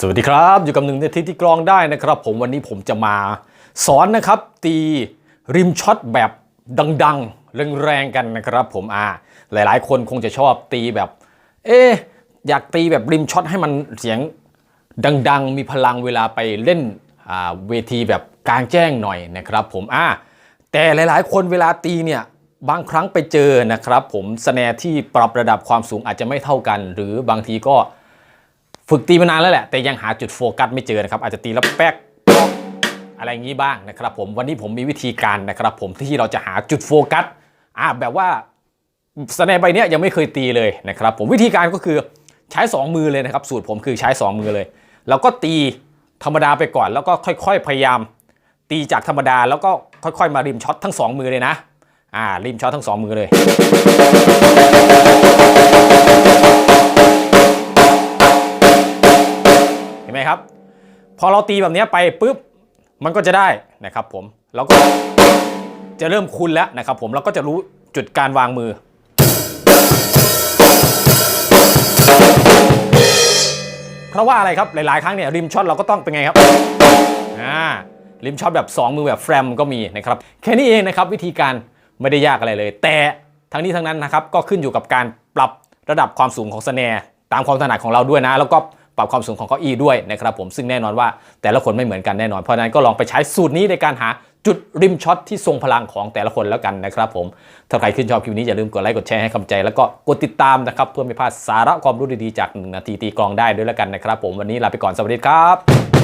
สวัสดีครับ อยู่กับหนึ่งในทีที่กรองได้นะครับ ผมวันนี้ผมจะมา สอนนะครับ ตีริมช็อตแบบดังๆแรงๆกันนะครับ ผมอ่าหลายๆ คนคงจะชอบตีแบบ เอ๊อยากตีแบบริมช็อตให้มันเสียงดังๆ มีพลังเวลาไปเล่นอ่าเวทีแบบกลางแจ้งหน่อยนะครับ ผมอ่าแต่หลายๆ คนเวลาตีเนี่ยบางครั้งไปเจอนะครับ ผมสแนที่ปรับระดับความสูงอาจจะไม่เท่ากัน หรือบางทีก็ ฝึกตีมานานแล้วแหละ แต่ยังหาจุดโฟกัสไม่เจอนะครับ อาจจะตีแล้วแป๊กอะไรอย่างนี้บ้างนะครับ ผมวันนี้ผมมีวิธีการนะครับ ผมที่เราจะหาจุดโฟกัสอ่าแบบว่าสแนร์ใบเนี้ยยังไม่เคยตีเลยนะครับ ผมวิธีการก็คือใช้ 2 มือเลยนะครับ สูตรผมคือใช้ 2 มือเลย แล้วก็ตีธรรมดาไปก่อน แล้วก็ค่อยๆพยายาม ตีจากธรรมดาแล้วก็ค่อยๆมาริมช็อตทั้ง 2 มือเลยนะอ่าริมช็อตทั้ง 2 มือเลย ไหมครับ พอเราตีแบบนี้ไปปุ๊บมันก็จะได้นะครับผมเราก็จะเริ่มคุ้นแล้วนะครับผมเราก็จะรู้จุดการวางมือ เพราะว่าอะไรครับหลาย ๆ ครั้งเนี่ยริมช็อตเราก็ต้องเป็นไงครับอ่าริมช็อตแบบ 2 มือแบบแฟรมก็มีนะครับแค่นี้เองนะครับวิธีการไม่ได้ยากอะไรเลย แต่ทั้งนี้ทั้งนั้นนะครับก็ขึ้นอยู่กับการปรับระดับความสูงของสแนร์ตามความถนัดของเราด้วยนะ แล้วก็ ปรับความสูงของเก้าอี้ด้วยนะครับผมซึ่งแน่นอนว่าแต่ละคนไม่เหมือนกันแน่นอนเพราะนั้นก็ลองไปใช้สูตรนี้ในการหาจุดริมช็อตที่ทรงพลังของแต่ละคนแล้วกันนะครับผม ถ้าใครขึ้นชอบคลิปนี้อย่าลืมกดไลค์กดแชร์ให้กำลังใจ แล้วก็กดติดตามนะครับ เพื่อไม่พลาดสาระความรู้ดีๆจากหนึ่งนาทีตีกลองได้ด้วยแล้วกันนะครับผมวันนี้ลาไปก่อนสวัสดีครับ